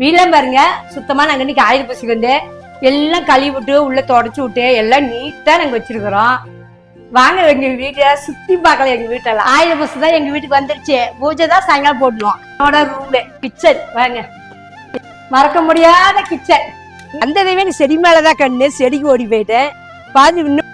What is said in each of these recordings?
வீடெல்லாம் பாருங்க சுத்தமா நாங்க இன்னைக்கு ஆயுத பசிக்கு வந்து எல்லாம் கழுவி விட்டு உள்ள தொடச்சு விட்டு எல்லாம் நீட்டா நாங்க வச்சிருக்கிறோம். வாங்க எங்க வீட்டை சுத்தி பார்க்கலாம் எங்க வீட்டெல்லாம் ஆயுத பசு தான் எங்க வீட்டுக்கு வந்துருச்சு. பூஜை தான் சாயங்காலம் போடுவோம் என்னோட ரூமு கிச்சன் வாங்க. மறக்க முடியாத கிச்சன் வந்ததையுமே நீ செடி மேலதான் கண்ணு செடிக்கு ஓடி போயிட்டேன். பாதி இன்னும்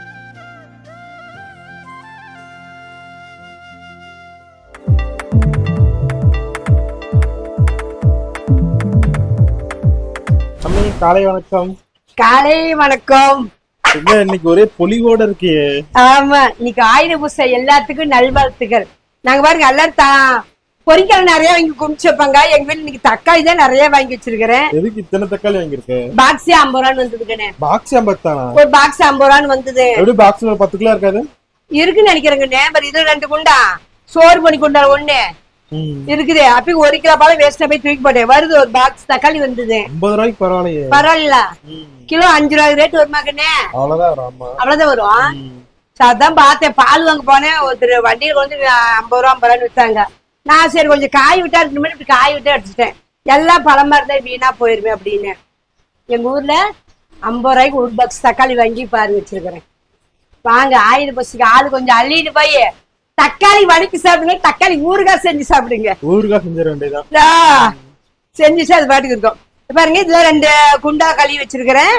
காலை வணக்கம். காலை வணக்கம். என்ன இன்னைக்கு ஒரே பொலிவோட இருக்கே ஆமா இன்னைக்கு ஆயுத பூசை எல்லாத்துக்கும் நல்வாழ்த்துக்கள். நாங்க பாருங்க எல்லாரும் தா பொரிக்கல் நிறைய வாங்கி குமிச்சு வைப்பாங்க. எங்க வீட்டுல இன்னைக்கு தக்காளி தான் நிறைய வாங்கி வச்சிருக்கிறேன். எதுக்கு இத்தனை தக்காளி வாங்கியிருக்க? பாக்ஸே ஐம்பது ரூபான்னு வந்ததுக்கண்ணே. பாக்ஸ் ஐம்பத்தானா ஒரு பாக்ஸ் ஐம்பது ரூபான்னு வந்தது. எப்படி பாக்ஸ்ல ஒரு பத்து கிலோ இருக்காது? இருக்குன்னு நினைக்கிறேங்கண்ணே பட் இது ரெண்டு குண்டா? சோறு பண்ணி குண்டா ஒண்ணு. இருக்குது. அப்பயும் ஒரு கிலோ பாலம் வேஸ்டா போய் தூக்கி போட்டேன். வருது ஒரு பாக்ஸ் தக்காளி வந்தது. ஐம்பது ரூபாய்க்கு பரவாயில்லையே. பரவாயில்ல. கிலோ அஞ்சு ரூபாய் ரேட் அவ்வளவுதான் வரும் ஆமா. அவ்வளவுதான் வரும். அதான் பார்த்தேன். பால் வாங்க போனேன். ஒருத்தர் வண்டியில வந்து ஐம்பது ரூபா ஐம்பது ரூபான்னு வித்தாங்க. நான் சரி கொஞ்சம் காய் விட்டா மணி இப்படி காய் விட்டு அடிச்சிட்டேன். எல்லாம் பழமா இருந்தா வீணா போயிருமே அப்படின்னு. எங்க ஊர்ல ஐம்பது ரூபாய்க்கு ஒரு பாக்ஸ் தக்காளி வாங்கி பாருங்க வச்சிருக்கிறேன். வாங்க ஆயுத பசுக்கு ஆளு கொஞ்சம் அள்ளிட்டு போய். தக்காளி வதக்கி சாப்பிடுங்க தக்காளி ஊறுகாய் செஞ்சு சாப்பிடுங்க. ஊருக்கா செஞ்சிட வேண்டியதான் செஞ்சுச்சு அது பாட்டுக்கு இருக்கும். பாருங்க இதுல ரெண்டு குண்டா கழுவி வச்சிருக்கிறேன்.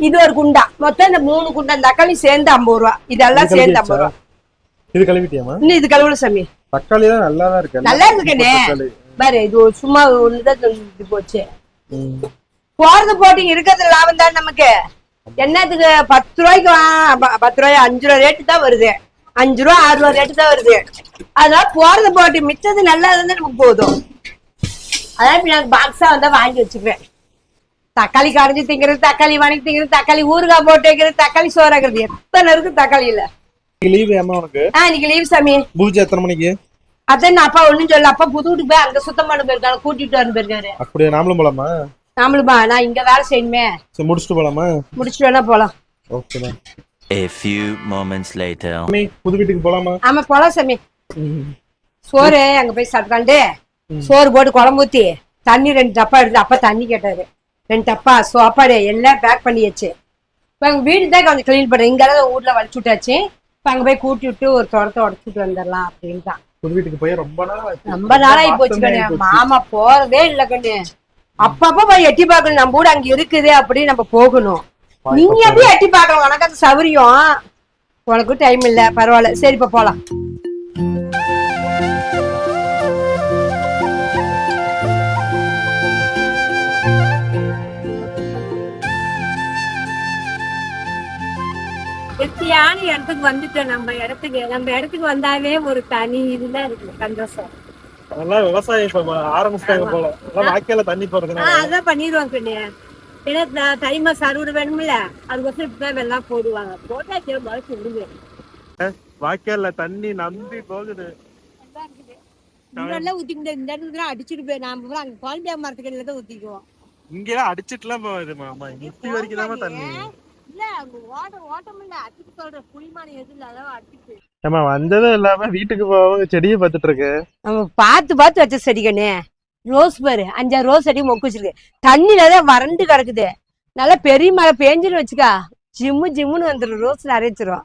இது ஒரு குண்டா. மொத்தம் இந்த மூணு குண்டா தக்காளி சேர்ந்து ஐம்பது ரூபா. இதெல்லாம் இது சேர்ந்து? ஐம்பது ரூபா. இது கழுவிட்டியாமா இன்னும் இது கழுவுல சாமி. தக்காளி தான் நல்லா தான் இருக்கு நல்லா. தக்காளி. பாரு இது சும்மா ஒண்ணுதான் இது போச்சு. போறது போட்டிங்க இருக்கிறது லாபம் தான் நமக்கு. என்னத்துக்கு? பத்து ரூபாய்க்கு பத்து ரூபாய் அஞ்சு ரூபா ரேட்டு தான் வருது. அஞ்சு ரூபா ஆறு ரூபா ரேட்டு தான் வருது. அதனால போறது போட்டி மிச்சது நல்லா இருந்தா நமக்கு போதும். அதான் இப்ப நான் பாக்ஸா வந்தா வாங்கி வச்சுக்குவேன். தக்காளி கடைஞ்சி திங்கிறது தக்காளி வணக்கி திங்கிறது தக்காளி ஊறுகாய் போட்டு வைக்கிறது தக்காளி சோறாக்குறது எத்தனை இருக்கு தக்காளி இல்ல? லீவு ஏமா உனக்கு? இன்னைக்கு லீவ் சாமி. பூஜை எத்தனை மணிக்கு? அதான் அப்பா ஒண்ணும் சொல்ல அப்பா புது வீட்டுக்கு போய் அங்க சுத்தம் பண்ண போயிருக்காங்க கூட்டிட்டு வந்து போயிருக்காரு. அப்படியே? நாமளும் போலாமா? நாமளுமா? நான் இங்க வேலை செய்யணுமே. முடிச்சுட்டு போலாமா? முடிச்சுட்டு வேணா போலாம். ஓகேதான் A few moments later. அம்மி புது வீட்டுக்கு போலாமா? ஆமா போலாம் சாமி. சோறு அங்க போய் சாப்பிட்டாண்டு சோறு போட்டு குழம்பு ஊத்தி தண்ணி ரெண்டு டப்பா எடுத்து அப்பா தண்ணி கேட்டாரு. ரெண்டு டப்பா சாப்பாடு எல்லாம் பேக் பண்ணியாச்சு. இப்ப எங்க வீடு தான் கொஞ்சம் கிளீன் பண்றேன். இங்கெல்லாம் ஊர்ல வலிச்சு விட்டாச்சு. இப்ப அங்க போய் கூட்டி விட்டு ஒரு தோட்டத்தை உடச்சிட்டு வந்துடலாம் அப்படின்னு தான் புது வீட்டுக்கு போய் ரொம்ப நாள் ஆச்சு. ரொம்ப நாளாகி போச்சு மாசமே கண்ணு. ஆகி போச்சு. மாமா போறதே இல்ல கண்ணு. அப்பப்ப போய் எட்டி பார்க்கணும். நம்ம கூட அங்க இருக்குது அப்படின்னு நம்ம போகணும். நீங்க எப்படி எட்டி பார்க்கலாம் உனக்கு அது சௌரியம் உனக்கும் டைம் இல்ல. பரவாயில்ல. சரி இப்ப போலாம். வெற்றியான இடத்துக்கு வந்துட்டோம். நம்ம இடத்துக்கு நம்ம இடத்துக்கு வந்தாவே ஒரு தனி இதுதான் இருக்கு. சந்தோஷம். அதெல்லாம் விவசாயம் இப்ப ஆரம்பிச்சிட்டாங்க போல. எல்லாம் வாய்க்கால தண்ணி ஆ, போறதுனால அதான் பண்ணிடுவாங்க கண்ணு ஏன்னா த- தை மாசம் அறுவடை வேணும்ல அதுக்கோசரம் இப்பதான் வெள்ளம் போடுவாங்க. போட்டா சரி முளைச்சு விடுங்க வாய்க்கால்ல தண்ணி நம்பி போகுது. ஊத்தி இந்த இடத்துல அடிச்சுட்டு போய் நாம அங்க குழந்தைய மரத்துக்கு தான் ஊத்திக்குவோம். இங்க அடிச்சிட்டுலாம் போகுது மாமா முட்டி வரைக்கும் தான் தண்ணி. இல்ல அங்க ஓட்ட ஓட்டம் இல்ல அடிச்சு சொல்ற புளிமான எதுல அதான் அடிச்சு ஏமா வந்ததே இல்லாம வீட்டுக்கு போவாங்க செடியை பார்த்துட்டு இருக்கு? நம்ம பார்த்து பார்த்து வச்ச செடி கண்ணு ரோஸ் பாரு அஞ்சாறு ரோஸ் அடி மொக்கு வச்சிருக்கு. தண்ணியில தான் வறண்டு கிடக்குது. நல்லா பெரிய மழை பேஞ்சுன்னு வச்சுக்கா ஜிம்மு ஜிம்முன்னு வந்துடும் ரோஸ் நிறைச்சிரும்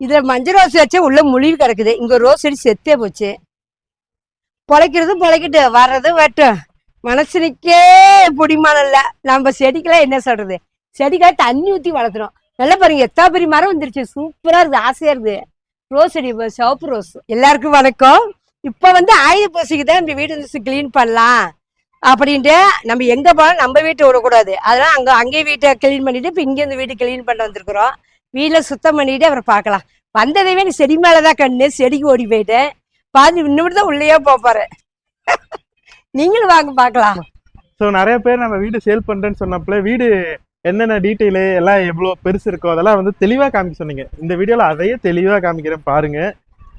இதுல மஞ்சள் ரோஸ் வச்சா உள்ள முழிவு கிடக்குது. இங்க ரோஸ் செடி செத்தே போச்சு. பொழைக்கிறதும் பொழைக்கிட்டு வர்றதும் வெட்டும் மனசுனுக்கே பிடிமானம் இல்லை. நம்ம செடிக்கெல்லாம் என்ன சொல்றது? செடிக்கெல்லாம் தண்ணி ஊற்றி வளர்த்துறோம். நல்லா பாருங்க எத்தா பெரிய மரம் வந்துருச்சு. சூப்பராக இருக்குது ஆசையாக இருக்குது. ரோஸ் செடி சிவப்பு ரோஸ். எல்லாருக்கும் வணக்கம். இப்போ வந்து ஆயுத பூசைக்கு தான் நம்ம வந்து கிளீன் பண்ணலாம் அப்படின்ட்டு நம்ம எங்க போனாலும் நம்ம வீட்டை விடக்கூடாது. அதனால அங்கே அங்கேயே வீட்டை கிளீன் பண்ணிட்டு இப்போ இங்கேருந்து இந்த வீட்டை கிளீன் பண்ண வந்திருக்கிறோம். வீட்டில் சுத்தம் பண்ணிட்டு அப்புறம் பார்க்கலாம். வந்ததையுமே நீ செடி மேலதான் கண்ணு செடிக்கு ஓடி போயிட்டேன் பாதி இன்னும் தான் உள்ளேயே போக போறேன் நீங்களும் வாங்க பார்க்கலாம். ஸோ நிறைய பேர் நம்ம வீடு சேல் பண்ணுறேன்னு சொன்னப்பல வீடு என்னென்ன டீட்டெயிலு எல்லாம் எவ்வளோ பெருசு இருக்கோ அதெல்லாம் வந்து தெளிவாக காமிக்க சொன்னீங்க. இந்த வீடியோவில் அதையே தெளிவாக காமிக்கிறேன் பாருங்கள்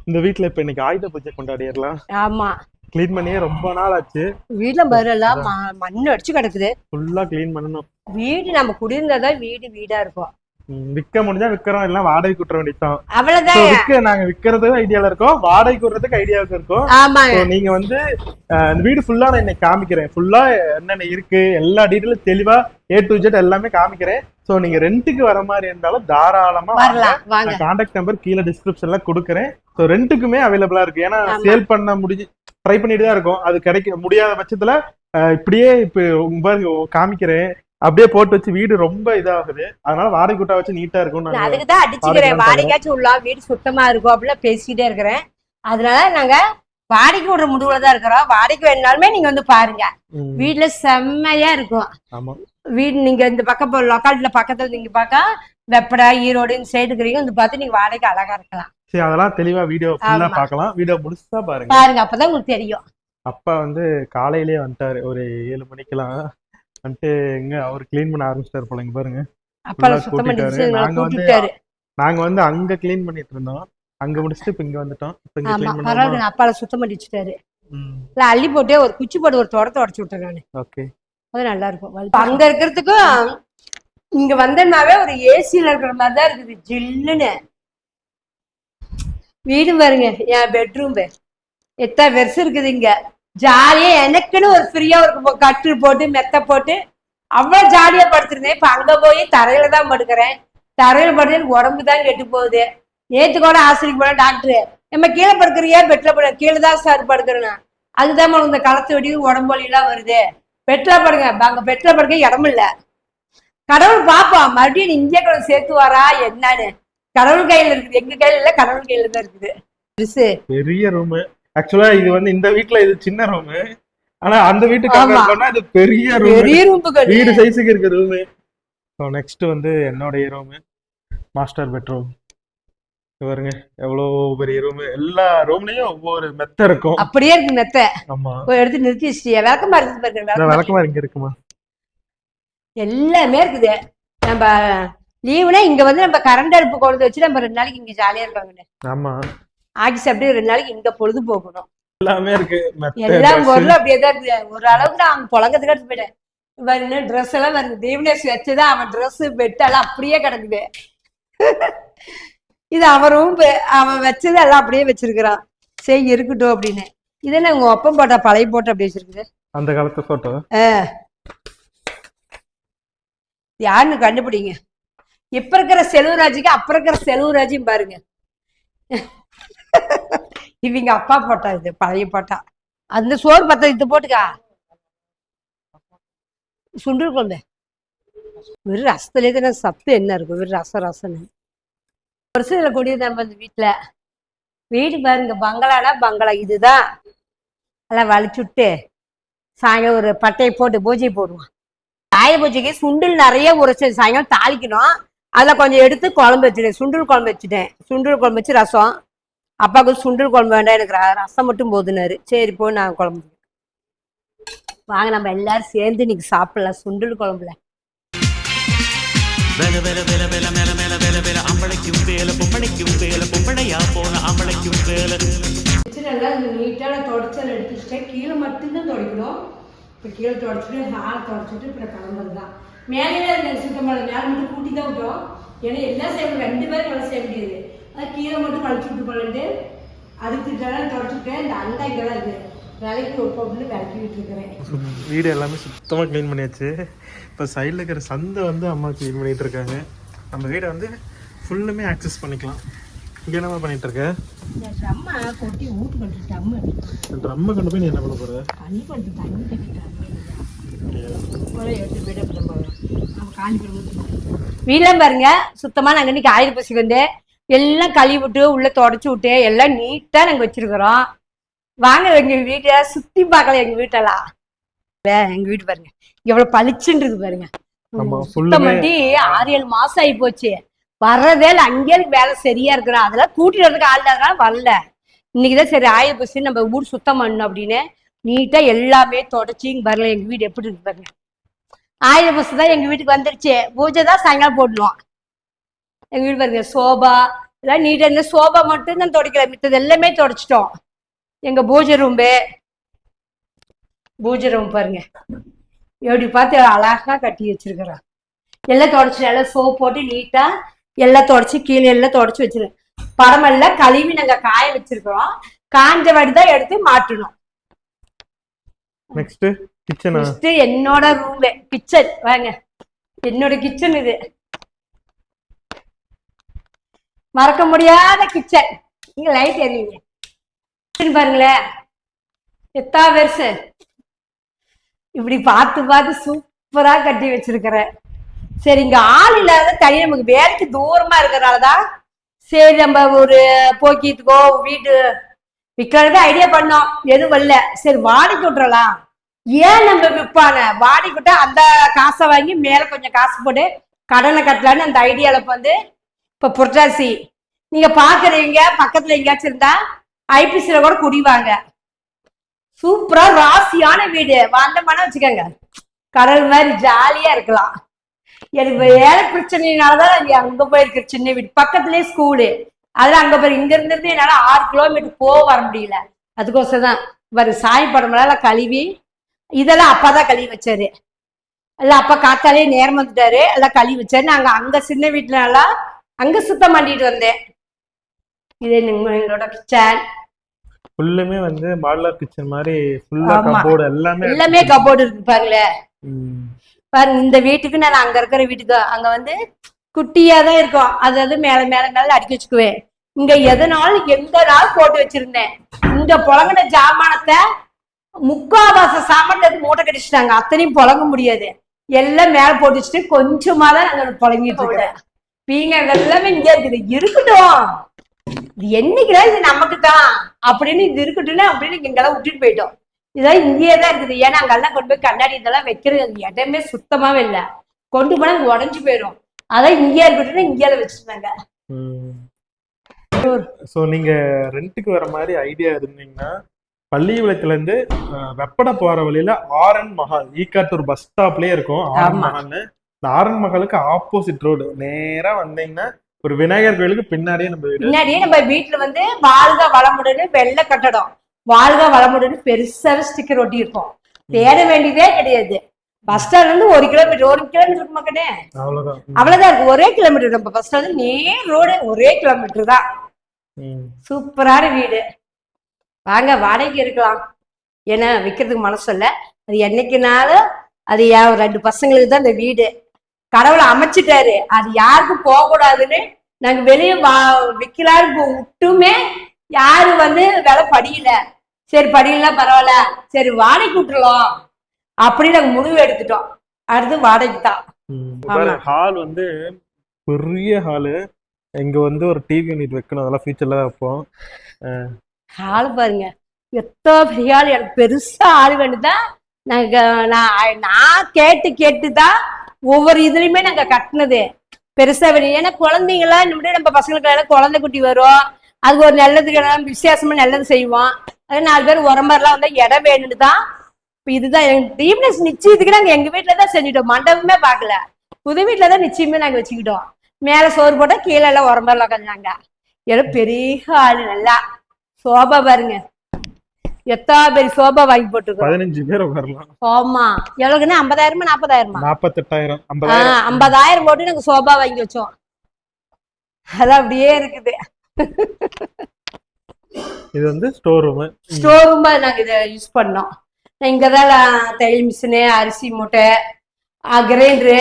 இந்த வீட்டில் இப்போ இன்னைக்கு ஆயுத பூஜை கொண்டாடிடலாம். ஆமா. க்ளீன் பண்ணியே ரொம்ப நாள் ஆச்சு வீட்டுல பதிலெல்லாம் ம- மண்ணு அடிச்சு கிடக்குது. ஃபுல்லாக க்ளீன் பண்ணணும். வீடு நம்ம குடியிருந்தாதான் வீடு வீடா இருக்கும். விக்க முடிஞ்சா விக்கிறோம் எல்லாம் வாடகை விட்டுற வேண்டியதுதான். So, அவ்வளவுதான் விக்க நாங்க விக்கிறதுக்கு ஐடியால இருக்கோம் வாடகை விடுறதுக்கு ஐடியாவுக்கு இருக்கோம். நீங்க வந்து இந்த வீடு ஃபுல்லா நான் இன்னைக்கு காமிக்கிறேன். ஃபுல்லா என்னென்ன இருக்கு எல்லா டீட்டெயிலும் தெளிவா ஏ டு ஜெட் எல்லாமே காமிக்கிறேன். சோ நீங்க ரெண்டுக்கு வர மாதிரி இருந்தாலும் தாராளமா நான் கான்டாக்ட் நம்பர் கீழே டிஸ்கிரிப்ஷன்ல கொடுக்குறேன். ஸோ ரெண்டுக்குமே அவைலபிளா இருக்கு. ஏன்னா. சேல் பண்ண முடிஞ்சு ட்ரை பண்ணிட்டு தான் இருக்கும். அது கிடைக்க முடியாத பட்சத்துல இப்படியே இப்போ உங்க காமிக்கிறேன். அப்படியே போட்டு வச்சு வீடு ரொம்ப இதாகுது. அதனால வாடகை கூட்டா வச்சு நீட்டா இருக்கும் நான் நாங்க அதுக்கு தான் அடிச்சுக்கிறேன். வாடகையாச்சும் உள்ள வீடு சுத்தமா இருக்கும் அப்படிலாம் பேசிக்கிட்டே இருக்கிறேன். அதனால நாங்க வாடகைக்கு விடுற முடிவுல தான் இருக்கிறோம். வாடகைக்கு வேணாலுமே நீங்க வந்து பாருங்க. வீட்டுல செம்மையா இருக்கும். ஆமா. வீடு நீங்க இந்த பக்கம் லொக்காலிட்டில பக்கத்துல நீங்க பார்க்க வெப்படா ஈரோடு இந்த சைடு இருக்கிறீங்க வந்து பார்த்து நீங்க வாடகைக்கு அழகா இருக்கலாம். சரி அதெல்லாம் தெளிவா வீடியோ ஃபுல்லா. பார்க்கலாம் வீடியோ முழுசா பாருங்க. பாருங்க அப்பதான் உங்களுக்கு தெரியும். அப்பா வந்து காலையிலேயே வந்துட்டாரு. ஒரு ஏழு மணிக்கெல்லாம் வந்துட்டு எங்க அவர் க்ளீன் பண்ண ஆரம்பிச்சிட்டாரு போல இங்க பாருங்க. பண்ணி நாங்க வந்து நாங்க வந்து அங்க க்ளீன் பண்ணிட்டு இருந்தோம். அங்க முடிச்சுட்டு இப்ப இங்க வந்துட்டோம். இப்ப இங்க க்ளீன் பரவாயில்ல அப்பால சுத்தம் பண்ணி வச்சுட்டாரு அள்ளி போட்டு ஒரு குச்சி போட்டு ஒரு தொடத்தை உடச்சு விட்டேன் நானு. ஓகே. அது நல்லா இருக்கும் அங்க இருக்கிறதுக்கும் இங்க வந்தனாவே ஒரு ஏசியில இருக்கிற மாதிரி தான் இருக்குது ஜில்லுன்னு. வீடு பாருங்க என் பெட்ரூம் எத்தனை பெருசு இருக்குது இங்க. ஜாலியா எனக்குன்னு ஒரு ஃப்ரீயா ஒரு கட்டு போட்டு மெத்த போட்டு அவ்வளவு ஜாலியா படுத்திருந்தேன். இப்ப அங்க போய் தரையில தான் படுக்கிறேன். தரையில படுத்து உடம்பு தான் கெட்டு போகுது. நேத்து கூட ஆசிரியர் போன டாக்டர் நம்ம கீழே படுக்கிறியா? பெட்ல படு கீழே தான் சார் படுக்கிறேன் அதுதான் இந்த களத்து வெடி உடம்பு வழியெல்லாம் எல்லாம் வருது. பெட்ல படுங்க அங்க பெட்ல படுக்க இடம் இல்ல. கடவுள் பாப்போம் மறுபடியும் இங்கே கூட சேர்த்து வரா என்னன்னு. கடவுள் கையில இருக்குது எங்க கையில இல்ல கடவுள் கையில தான் இருக்குது. பெரிய ரூம் ஆக்சுவலா இது வந்து இந்த வீட்ல இது சின்ன ரூம் ஆனா அந்த வீட்டுக்கு இது பெரிய ரூம் பெரிய ரூம்புகள் வீடு சைஸுக்கு இருக்க ரூம் நெக்ஸ்ட் வந்து என்னுடைய ரூம் மாஸ்டர் பெட்ரூம் பாருங்க எவ்வளோ பெரிய ரூம் எல்லா ரூம்லயும் ஒவ்வொரு மெத்த இருக்கும். அப்படியே இருக்கு மெத்த. ஆமா. போய் எடுத்து நிறுத்தி வச்சிட்டியா விளக்கமா இருக்குது பாருங்க விளக்கமா. இங்க இருக்குமா? எல்லாமே இருக்குது. நம்ம லீவுனா இங்க வந்து நம்ம கரண்ட் அடுப்பு கொண்டு வச்சு நம்ம ரெண்டு நாளைக்கு இங்க ஜாலியா இருக்காங்க ஆமா. ஆகிஸ் அப்படியே ரெண்டு நாளைக்கு இங்க பொழுது போகணும். எல்லாமே இருக்கு. மெத்த எல்லா dress. பொருளும் அப்படியே தான் இருக்குது. ஒரு அளவுக்கு நான் புழங்கத்துக்கு எடுத்து போயிட்டேன். பாருங்க ட்ரெஸ் எல்லாம் வருது. தீவனேஷ் வச்சுதான் அவன் ட்ரெஸ் பெட்டெல்லாம் அப்படியே கிடக்குது. இது அவன் ரூம் அவன் வச்சது எல்லாம் அப்படியே வச்சிருக்கிறான் சரி இருக்கட்டும் அப்படின்னு. இது என்ன உங்க ஒப்பம் போட்ட பழைய போட்டு அப்படி வச்சிருக்குது? அந்த காலத்து போட்டோ யாருன்னு கண்டுபிடிங்க. இப்ப இருக்கிற செல்வராஜுக்கு அப்ப இருக்கிற செல்வராஜையும் பாருங்க. இவங்க அப்பா போட்டா இது பழைய போட்டா. அந்த சோறு பத்த இது போட்டுக்கா. சுண்டல் குழம்பு வெறும் ரசத்துலேயே தானே சத்து என்ன இருக்கும்? வெறும் ரசம் ரசம்னு. வருஷத்துல கூடியது நம்ம வீட்டுல வீடு பாருங்க பங்களானா பங்களா இதுதான். எல்லாம் வலிச்சு விட்டு சாயங்காலம் ஒரு பட்டையை போட்டு பூஜை போடுவோம். தாய பூஜைக்கு சுண்டில் நிறைய உரைச்சு சாயங்காலம் தாளிக்கணும். அதில் கொஞ்சம் எடுத்து குழம்பு வச்சுட்டேன். சுண்டல் குழம்பு வச்சுட்டேன். சுண்டல் குழம்பு வச்சு ரசம். அப்பாவுக்கு சுண்டல் குழம்பு வேண்டாம். எனக்கு ரசம் மட்டும் போதுனாரு சரி போய் நான் குழம்பு வாங்க நம்ம எல்லாரும் சேர்ந்து இன்னைக்கு சாப்பிடலாம் சுண்டல் குழம்புல. வேலை வேலை வேலை வேலை மேல மேல வேலை வேலை. அம்பளைக்கும் வேலை பொம்பளைக்கும் வேலை பொம்பளையா போன அம்பளைக்கும் வேலை. வச்சு நல்லா நீட்டாக தொடச்சல் எடுத்துக்கிட்டேன் கீழே மட்டும்தான் துடைக்கணும். இப்போ கீழே தொடச்சிட்டு ஹால் தொடச்சிட்டு இப்போ கிளம்புறது தான் மேலே எனக்கு சுத்தம் பண்ண மேலே மட்டும் கூட்டி தான் விட்டோம். ஏன்னா எல்லாம் செய்ய ரெண்டு பேரும் வேலை செய்ய முடியாது. அது கீழே மட்டும் கழிச்சு விட்டு போலன்ட்டு அதுக்கு தொடச்சிட்டேன் இந்த அண்டா இங்கே தான் இருக்குது விலைக்கு ஒப்போம்னு விளக்கி விட்டுருக்கிறேன். வீடு எல்லாமே சுத்தமா க்ளீன் பண்ணியாச்சு. இப்போ சைடில் இருக்கிற சந்தை வந்து அம்மா க்ளீன் பண்ணிட்டு இருக்காங்க. நம்ம வீடை வந்து ஃபுல்லுமே ஆக்சஸ் பண்ணிக்கலாம். இங்கே என்னமா பண்ணிட்டு இருக்க? கொட்டி ஊட்டு ட்ரம்மை கொண்டு போய் நீ என்ன பண்ண போற? தண்ணி பண்ணிட்டு தண்ணி வீடெல்லாம் பாருங்க சுத்தமா நாங்க இன்னைக்கு ஆயுத பசி வந்து எல்லாம் கழுவி விட்டு உள்ள தொடச்சு விட்டு எல்லாம் நீட்டா நாங்க வச்சிருக்கிறோம். வாங்க எங்க வீட்டை சுத்தி பார்க்கலாம் எங்க வீட்டெல்லாம். வே, எங்க வீட்டு பாருங்க. எவ்வளவு பளிச்சுன்னு இருக்கு பாருங்க சுத்தம் பண்ணி ஆறு ஏழு மாசம் ஆகி போச்சு. வர்றதே இல்லை அங்கேயே வேலை சரியா இருக்கிறோம் அதெல்லாம் கூட்டிட்டு வரதுக்கு ஆள் இல்லாதனால வரல. இன்னைக்குதான் சரி ஆயுத பசி நம்ம வீடு சுத்தம் பண்ணணும் அப்படின்னு. நீட்டா எல்லாமே தொடச்சி இங்க வரல எங்க வீடு எப்படி இருக்கு பாருங்க. ஆயுத பஸ் தான் எங்க வீட்டுக்கு வந்துருச்சு. பூஜை தான் சாயங்காலம் போடணும். எங்க வீடு பாருங்க சோபா. எல்லாம் நீட்டா இந்த சோபா மட்டும் தான் துடைக்கல மித்தது எல்லாமே தொடச்சிட்டோம். எங்க பூஜை ரூம்பு பூஜை ரூம் பாருங்க. எப்படி பார்த்து அழகா கட்டி வச்சிருக்கிறோம் எல்லாம் தொடச்சி நல்லா சோப் போட்டு நீட்டா எல்லாம் தொடச்சி கீழே எல்லாம் தொடச்சி வச்சிரு. படமெல்லாம் கழுவி நாங்க காய வச்சிருக்கிறோம். காஞ்ச வாடி தான் எடுத்து மாட்டணும். நெக்ஸ்ட் கிச்சனா ஃபர்ஸ்ட் என்னோட ரூம் கிச்சன் வாங்க. என்னோட கிச்சன் இது. மறக்க முடியாத கிச்சன் இங்க லைட் கிச்சன் பாருங்களேன். எத்தா பெருசு இப்படி பார்த்து பார்த்து சூப்பரா கட்டி வச்சிருக்கிறேன் சரி இங்க ஆள் இல்லாத தனி நமக்கு வேலைக்கு தூரமா இருக்கிறனாலதான் சரி நம்ம ஒரு போக்கிட்டுக்கோ வீட்டு விற்கிறது ஐடியா பண்ணோம். எதுவும் வரல. சரி வாடகை விட்டுறலாம் ஏன் நம்ம விற்பான வாடகை விட்டா அந்த காசை வாங்கி மேல கொஞ்சம் காசு போட்டு கடனை கட்டலான்னு அந்த ஐடியாவில் வந்து இப்போ புரட்டாசி. நீங்க பாக்குறீங்க பக்கத்துல எங்கேயாச்சும் இருந்தா ஐபிசில கூட குடிவாங்க. சூப்பரா ராசியான வீடு. வாண்டமான வச்சுக்கோங்க. கடல் மாதிரி ஜாலியா இருக்கலாம். எனக்கு வேலை பிரச்சனையினாலதான் இங்க அங்க போயிருக்கு சின்ன வீடு. பக்கத்துலயே ஸ்கூலு அதெல்லாம் அங்க போய் இங்க இருந்து என்னால ஆறு கிலோமீட்டர் போக வர முடியல. அதுக்கோசரம் தான் வர சாய் படமெல்லாம் கழுவி இதெல்லாம் அப்பா தான் கழுவி வச்சாரு. எல்லாம் அப்பா காத்தாலே நேரம் வந்துட்டாரு. எல்லாம் கழுவி வச்சாரு. நாங்க அங்க சின்ன வீட்டுல அங்க சுத்தம் பண்ணிட்டு வந்தேன். இது எங்க- எங்களோட கிச்சன். ஃபுல்லுமே வந்து மாடலர் கிச்சன் மாதிரி ஃபுல்லா. கபோர்டு எல்லாமே எல்லாமே கபோர்டு இருக்கு பாருங்களேன் ம். பாருங்க இந்த வீட்டுக்கு நான் அங்க இருக்கிற வீட்டுக்கு அங்க வந்து குட்டியா தான் இருக்கும். அதாவது மேல மேல மேல அடுக்கி வச்சுக்குவேன். இங்க எதனாலும் எந்த நாள் போட்டு வச்சிருந்தேன். இங்க புழங்கின ஜாமானத்தை முக்காவாச சாமான் மூட்டை கட்டிச்சிட்டாங்க. அத்தனையும் புழங்க முடியாது. எல்லாம் மேல போட்டு வச்சுட்டு கொஞ்சமா தான் நாங்க புழங்கிட்டு இருக்கோம் பீங்க எல்லாமே இங்க இருக்குது. இருக்கட்டும். இது என்னைக்குதான் இது நமக்கு தான் அப்படின்னு இது இருக்கட்டும்னு அப்படின்னு இங்கெல்லாம் விட்டுட்டு போயிட்டோம். இதெல்லாம் இங்கேயே தான் இருக்குது. ஏன்னா அங்கெல்லாம் கொண்டு போய் கண்ணாடி இதெல்லாம் வைக்கிறது இடமே சுத்தமாவே இல்லை. கொண்டு போனா உடஞ்சு போயிடும் அதான் இங்கேயே இருக்கட்டும்னு இங்கேயே வச்சிருந்தாங்க. ஸோ நீங்க ரெண்ட்டுக்கு வர மாதிரி ஐடியா இருந்தீங்கன்னா பள்ளிவிளக்குல இருந்து அஹ், வெப்பட போற வழியில ஆரன் மஹால் ஈக்காட்டூர் பஸ் ஸ்டாப்லயே இருக்கும். ஆரன். மஹால்னு. இந்த ஆரன் மஹாலுக்கு ஆப்போசிட் ரோடு நேரா வந்தீங்கன்னா ஒரு விநாயகர் கோயிலுக்கு பின்னாடியே நம்ம வீடு. முன்னாடியே நம்ம வீட்டுல வந்து வாழ்க வளமுடன் வெள்ளை கட்டடம். வாழ்க வளமுடன் பெருசாவே ஸ்டிக்கர் ஒட்டி இருக்கும். தேட வேண்டியதே கிடையாது. பஸ் ஸ்டாண்ட்ல இருந்து ஒரு கிலோமீட்டர் ஒரு கிலோமீட்டர் இருக்கு மக்கனே அவ்வளவுதான். இருக்கு. ஒரே கிலோமீட்டர் நம்ம பஸ் ஸ்டாண்ட் நேர் ரோடு ஒரே கிலோமீட்டர் தான். சூப்பரான வீடு. வாங்க வாடகைக்கு இருக்கலாம். ஏன்னா விற்கிறதுக்கு மனசு இல்லை. அது என்னைக்குனாலும் அது ரெண்டு பசங்களுக்கு தான் இந்த வீடு. கடவுளை அமைச்சிட்டாரு. அது யாருக்கும் போகக்கூடாதுன்னு நாங்க வெளியே வா விற்கலான்னு விட்டுமே யாரும் வந்து விலை படியல. சரி படியலாம் பரவாயில்ல. சரி வாடகைக்கு விட்டுறலாம். அப்படின்னு நாங்க முடிவு எடுத்துட்டோம். அடுத்து வாடகைக்கு தான். ஹால் வந்து பெரிய ஹாலு இங்க வந்து ஒரு டிவி யூனிட் வைக்கணும். அதெல்லாம் ஃபியூச்சர்ல தான் வைப்போம். ஆள் பாருங்க. எத்தோ பெரிய ஆள் எனக்கு பெருசா ஆள் வேணுதான் நாங்க நான் நான் கேட்டு கேட்டு தான் ஒவ்வொரு இதுலயுமே நாங்க கட்டினது. பெருசா வேணும். ஏன்னா குழந்தைங்களா இன்னும் நம்ம பசங்களுக்கு எல்லாம் குழந்தை குட்டி வரும். அதுக்கு ஒரு நல்லதுக்கு விசேஷமா நல்லது செய்வோம். அது நாலு பேர் உரம்பரெல்லாம் வந்தா இடம் வேணும்னு தான். இப்போ இதுதான் எங்க டீம்னஸ் நிச்சயத்துக்கு நாங்க எங்க வீட்டில் தான் செஞ்சுட்டோம். மண்டபமே பார்க்கல. புது வீட்டில் தான் நிச்சயமே நாங்க வச்சுக்கிட்டோம். மேல சோறு போட்டா கீழே எல்லாம் உரம்பரெல்லாம் உட்காந்தாங்க ஏதோ பெரிய ஆள் நல்லா. சோபா பாருங்க. எத்தா பெரிய சோபா வாங்கி போட்டுருக்கோம் பதினஞ்சு பேர் வரலாம் ஆமா. எவ்வளவுக்குன்னா ஐம்பதாயிரமா நாற்பதாயிரமா? நாற்பத்தெட்டாயிரம் ஐம்பதாயிரம். போட்டு நாங்க சோபா வாங்கி வச்சோம். அது அப்படியே இருக்குது. இது வந்து ஸ்டோர் ரூம் ஸ்டோர் ரூம் நாங்க இதை யூஸ் பண்ணோம். நான் இங்கதான் நான் தையல் மிஷினு அரிசி மூட்டை கிரைண்டரு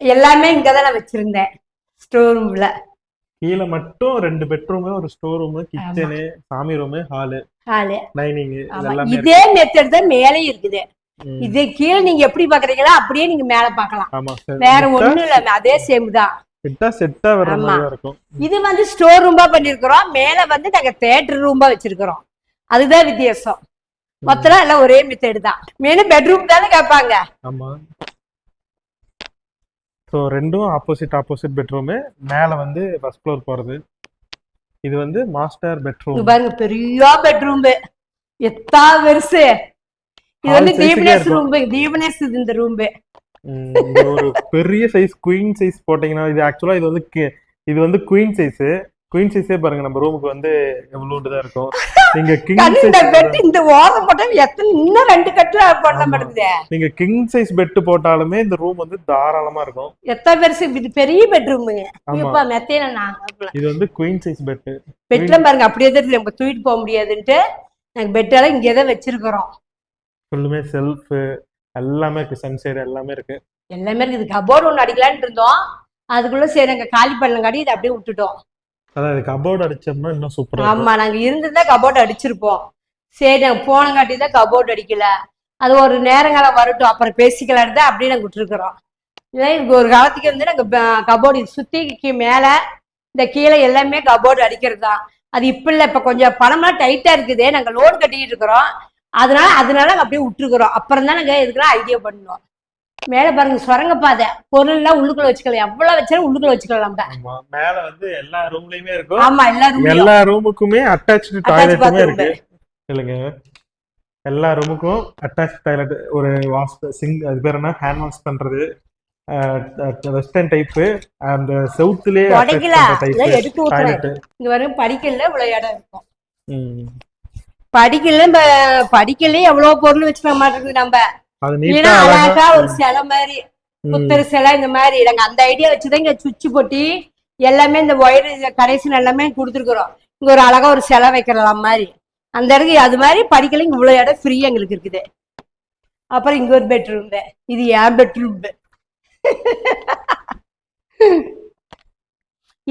எல்லாமே இங்கதான் நான் வச்சிருந்தேன். ஸ்டோர் ரூம்ல கீழே மட்டும் ரெண்டு பெட்ரூமு ஒரு ஸ்டோர் ரூமு கிச்சனு சாமி ரூமு ஹாலு ஹாலு. டைனிங் இதே மெத்தட் தான் மேலேயும் இருக்குது. இது கீழே நீங்க எப்படி பாக்குறீங்களோ அப்படியே நீங்க மேல பாக்கலாம். வேற ஒண்ணும் இல்ல அதே சேம் தான். விட்டா செட்டா வர்ற ஆமா. மாதிரி தான் இருக்கும். இது வந்து ஸ்டோர் ரூம்பா பண்ணிருக்கிறோம். மேல வந்து நாங்க தேட்டர் ரூம்பா வச்சிருக்கிறோம். அதுதான் வித்தியாசம். மொத்தம் எல்லாம் ஒரே மெத்தேடு தான். மெயின் பெட்ரூம் தானே கேட்பாங்க. ஆமா. ஸோ ரெண்டும் ஆப்போசிட் ஆப்போசிட் பெட்ரூமு மேல வந்து ஃபர்ஸ்ட் ஃப்ளோர் போறது. இது வந்து மாஸ்டர் பெட்ரூம் பாருங்க பெரிய பெட்ரூம் எத்தா பெருசு இது வந்து இருக்கும். ரூம் தீபனேஷ் இது இந்த ரூம் ஒரு பெரிய சைஸ் குயின் சைஸ் போட்டீங்கன்னா இது ஆக்சுவலா இது வந்து இது வந்து குயின் சைஸ் குயின் சைஸே பாருங்க நம்ம ரூமுக்கு வந்து எவ்வளோண்டு தான் இருக்கும். நீங்க கிங் இந்த பெட் இந்த ஓரம் போட்டா எத்தனை இன்னும் ரெண்டு கட்டு பண்ண ஆமா. மாட்டேங்குது நீங்க கிங் சைஸ் பெட் போட்டாலுமே இந்த ரூம் வந்து தாராளமா இருக்கும். எத்தனை பெருசு இது பெரிய பெட்ரூமுங்க ஆமா. இப்ப மெத்தையில நாங்க இது வந்து குயின் சைஸ் பெட் பெட்ல பாருங்க அப்படியே தான் இருக்கு நமக்கு தூக்கிட்டு போக முடியாதுன்ட்டு நாங்க பெட்டெல்லாம் இங்கே தான் வச்சிருக்கிறோம். ஃபுல்லுமே செல்ஃப் எல்லாமே இருக்கு. சன்சைடு எல்லாமே இருக்கு. எல்லாமே இருக்குது கபோர்டு ஒன்று அடிக்கலான்ட்டு இருந்தோம். அதுக்குள்ள சரி நாங்க காலி பண்ணங்காட்டி இதை அப்படியே விட்டுட்டோம். அதாவது கபோர்டு அடிச்சோம்னா இன்னும் சூப்பரா ஆமா நாங்க இருந்திருந்தா கபோர்டு அடிச்சிருப்போம். சரி நாங்க போனங்காட்டி தான் கபோர்டு அடிக்கல. அது ஒரு நேரங்காலம் வரட்டும் அப்புறம் பேசிக்கலான்னு தான் அப்படியே நாங்க விட்டுருக்குறோம். இல்லை ஒரு காலத்துக்கு வந்து நாங்க கபோர்டு சுத்தி மேல இந்த கீழே எல்லாமே கபோர்டு அடிக்கிறது தான் அது இப்ப இல்ல இப்ப கொஞ்சம் பணம்லாம் டைட்டா இருக்குது. நாங்க லோன் கட்டிட்டு இருக்கிறோம். அதனால அதனால அப்படியே விட்டுருக்குறோம். அப்புறம் தான் நாங்க இதுக்கெல்லாம் ஐடியா பண்ணுவோம் மேல பாருங்க சுரங்க பாதை. பொருள் எல்லாம் உள்ளுக்குள்ள வச்சுக்கலாம். எவ்வளவு வச்சாலும் உள்ளுக்குள்ள வச்சுக்கலாம் மேல வந்து எல்லா ரூம்லயுமே இருக்கும். ஆமா எல்லாரும் எல்லா ரூமுக்குமே அட்டாச்சு Attached டாய்லெட்டுமே bathroom. இருக்கு. இல்லைங்க. எல்லா ரூமுக்கும் அட்டாச் டாய்லெட் ஒரு வாஷ் சிங் அது பேர் என்ன? ஹேண்ட் வாஷ் பண்றது. வெஸ்டர்ன் டைப்பு அந்த செவுத்துலயே இங்க வரும் படிக்கல இவ்வளவு இடம் இருக்கும். படிக்கல படிக்கல எவ்வளவு பொருள் வச்சுக்க மாட்டேங்குது நம்ம. அழகா அழகா ஒரு சிலை மாதிரி. புத்தர் சிலை இந்த மாதிரி. நாங்க அந்த ஐடியா வச்சுதான் இங்க சுவிட்ச் பொட்டி எல்லாமே இந்த ஒயர் கனெக்ஷன் எல்லாமே கொடுத்துருக்குறோம். இங்க ஒரு அழகா ஒரு சிலை வைக்கலாம் மாதிரி. அந்த இடத்துக்கு அது மாதிரி படிக்கல இங்க இவ்வளவு இடம் ஃப்ரீ எங்களுக்கு இருக்குது. அப்புறம் இங்க ஒரு பெட்ரூம் இது என் பெட்ரூம்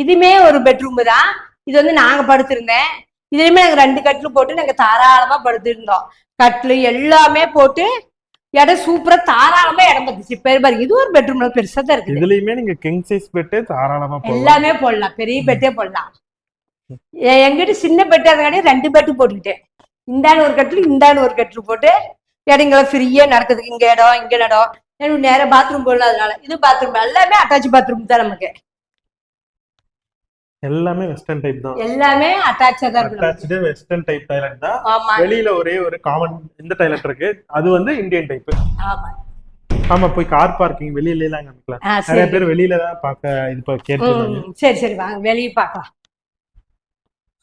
இதுமே ஒரு பெட்ரூம் தான். இது வந்து நாங்க படுத்திருந்தேன். இதுலயுமே நாங்க ரெண்டு கட்டில் போட்டு நாங்க தாராளமா படுத்திருந்தோம். கட்டில் எல்லாமே போட்டு இடம் சூப்பரா தாராளமா இடம் பத்துச்சு பெரு பாருங்க இது ஒரு பெட்ரூம் பெருசா தான் இருக்குது. இதுலயுமே நீங்க கிங் சைஸ் பெட்டு தாராளமா எல்லாமே போடலாம். பெரிய பெட்டே போடலாம். எங்கிட்ட சின்ன பெட்டு அதனாடி ரெண்டு பெட்டு போட்டுக்கிட்டேன். இந்தாண்டு ஒரு கட்டில் இந்தாண்டு ஒரு கட்டில் போட்டு இடங்களை ஃப்ரீயா நடக்குதுக்கு இங்க இடம் இங்க இடம். நேரம் பாத்ரூம் போடலாம் அதனால. இது பாத்ரூம் எல்லாமே அட்டாச் பாத்ரூம் தான் நமக்கு. எல்லாமே வெஸ்டர்ன் டைப் தான். எல்லாமே அட்டாச்சா தான். அட்டாச்சு வெஸ்டர்ன் டைப் டாய்லெட் தான். வெளியில ஒரே ஒரு காமன் இந்த டாய்லெட் இருக்கு. அது வந்து இந்தியன் டைப் ஆமா. ஆமா போய் கார் பார்க்கிங் வெளியில எல்லாம் காமிக்கலாம் நிறைய பேர் வெளியில தான் பார்க்க இது ம், சரி சரி வாங்க வெளியே பார்க்கலாம்.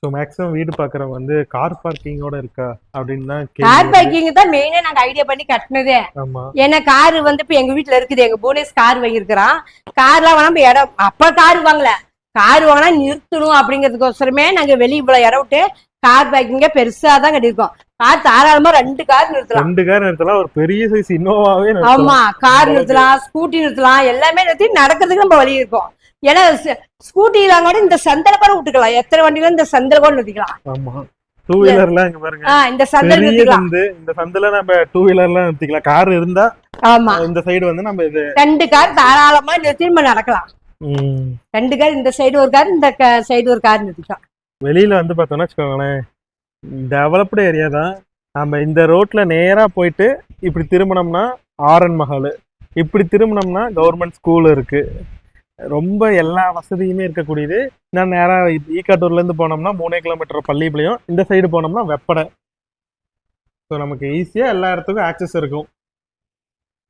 ஸோ மேக்ஸிமம் வீடு பாக்குறவங்க வந்து கார் பார்க்கிங்கோட இருக்கா அப்படின்னு தான் கார் பார்க்கிங் தான் மெயினா நாங்க ஐடியா பண்ணி கட்டினதே. ஏன்னா கார் வந்து இப்ப எங்க வீட்டுல இருக்குது. எங்க புவனேஷ் கார் வாங்கியிருக்கிறான். கார்லாம் வாங்க இடம் அப்ப கார் வாங்கல. கார் வாங்கினா நிறுத்தணும் அப்படிங்கிறதுக்கோசரமே நாங்க வெளியே இவ்வளவு இடம் விட்டு கார் பார்க்கிங்க பெருசா தான் கட்டியிருக்கோம். கார் தாராளமா ரெண்டு கார் நிறுத்தலாம். ரெண்டு கார் நிறுத்தலாம். ஒரு பெரிய சைஸ் இன்னோவாவே ஆமா கார் நிறுத்தலாம் ஸ்கூட்டி நிறுத்தலாம் எல்லாமே நிறுத்தி நடக்கிறதுக்கு நம்ம வழி இருக்கும். ஏன்னா ஸ்கூட்டிலாம் கூட இந்த சந்தில கூட விட்டுக்கலாம். எத்தனை வண்டிகளும் இந்த சந்தில கூட நிறுத்திக்கலாம். ஆமா. டூ வீலர்லாம் இங்க பாருங்க. இந்த சந்தில நிறுத்திக்கலாம். வந்து இந்த சந்தில நம்ம டூ வீலர்லாம் நிறுத்திக்கலாம். கார் இருந்தா ஆமா. இந்த சைடு வந்து நம்ம இது ரெண்டு கார் தாராளமா நிறுத்தி நம்ம நடக்கலாம். ரெண்டு கார் இந்த சைடு ஒரு கார் இந்த சைடு ஒரு கார் நிறுத்திக்கலாம் வெளியில வந்து பார்த்தோம்னா வச்சுக்கோங்களேன் டெவலப்டு ஏரியா தான். நம்ம இந்த ரோட்ல நேரா போயிட்டு இப்படி திரும்பினோம்னா ஆரன் மஹால். இப்படி திரும்பினோம்னா கவர்மெண்ட் ஸ்கூல் இருக்கு. ரொம்ப எல்லா வசதியுமே இருக்கக்கூடியது. நான் நேராக ஈக்காட்டூர்லேருந்து போனோம்னா மூணே கிலோமீட்டர் பள்ளிப்பாளையம் இந்த சைடு போனோம்னா வெப்படை. ஸோ நமக்கு ஈஸியாக எல்லா இடத்துக்கும் ஆக்சஸ் இருக்கும்.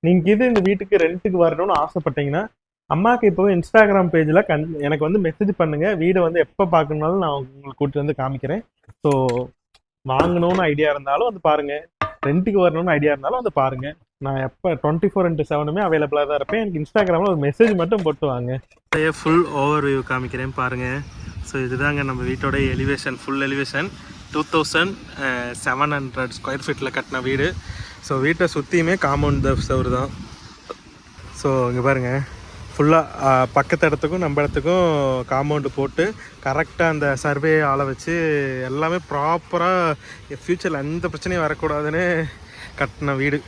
நீங்கள் இது இந்த வீட்டுக்கு ரெண்ட்டுக்கு வரணும்னு ஆசைப்பட்டீங்கன்னா அம்மாவுக்கு இப்போ இன்ஸ்டாகிராம் பேஜில் கண் எனக்கு வந்து மெசேஜ் பண்ணுங்க. வீடை வந்து எப்போ பார்க்கணுனாலும் நான் உங்களுக்கு கூட்டிட்டு வந்து காமிக்கிறேன். ஸோ வாங்கணும்னு ஐடியா இருந்தாலும் வந்து பாருங்க. ரெண்ட்டுக்கு வரணும்னு ஐடியா இருந்தாலும் வந்து பாருங்க. நான் எப்போ டுவெண்ட்டி ஃபோர் இன்ட்டு செவனுமே அவைலபிளாக தான் இருப்பேன். எனக்கு இன்ஸ்டாகிராமில் ஒரு மெசேஜ் மட்டும் போட்டு வாங்க. ஃபுல் ஓவர் வியூ காமிக்கிறேன் பாருங்க. ஸோ இதுதாங்க நம்ம வீட்டோட elevation full elevation two thousand seven hundred square ஃபீட்டில் கட்டின வீடு. ஸோ வீட்டை சுற்றியுமே காம்பவுண்ட் சவர் தான் ஸோ இங்கே பாருங்கள் ஃபுல்லாக பக்கத்து இடத்துக்கும் நம்ம இடத்துக்கும் காம்பவுண்டு போட்டு கரெக்டாக அந்த சர்வே ஆளை வச்சு எல்லாமே ப்ராப்பராக ஃப்யூச்சரில் எந்த பிரச்சனையும் வரக்கூடாதுன்னு கட்டின வீடு.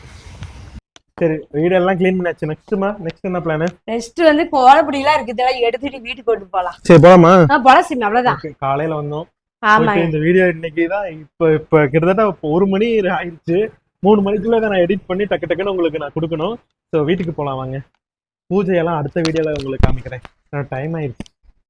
சரி வீடெல்லாம் க்ளீன் பண்ணியாச்சு. நெக்ஸ்ட்டுமா நெக்ஸ்ட் என்ன பிளானு நெக்ஸ்ட் வந்து கோலப்படியெல்லாம் இருக்குது இதெல்லாம் எடுத்துட்டு வீட்டுக்கு கொண்டு போலாம். சரி போலாமா? போலாம் சிம் அவ்வளவுதான். காலையில் வந்தோம். ஆமா இந்த வீடியோ இன்னைக்கு தான் இப்போ இப்போ கிட்டத்தட்ட இப்போ ஒரு மணி ஆயிடுச்சு. மூணு மணிக்குள்ளே நான் எடிட் பண்ணி டக்கு டக்குன்னு உங்களுக்கு நான் கொடுக்கணும். ஸோ வீட்டுக்கு போகலாம் வாங்க. பூஜையெல்லாம் அடுத்த வீடியோவில் உங்களுக்கு காமிக்கிறேன். டைம் ஆயிடுச்சு.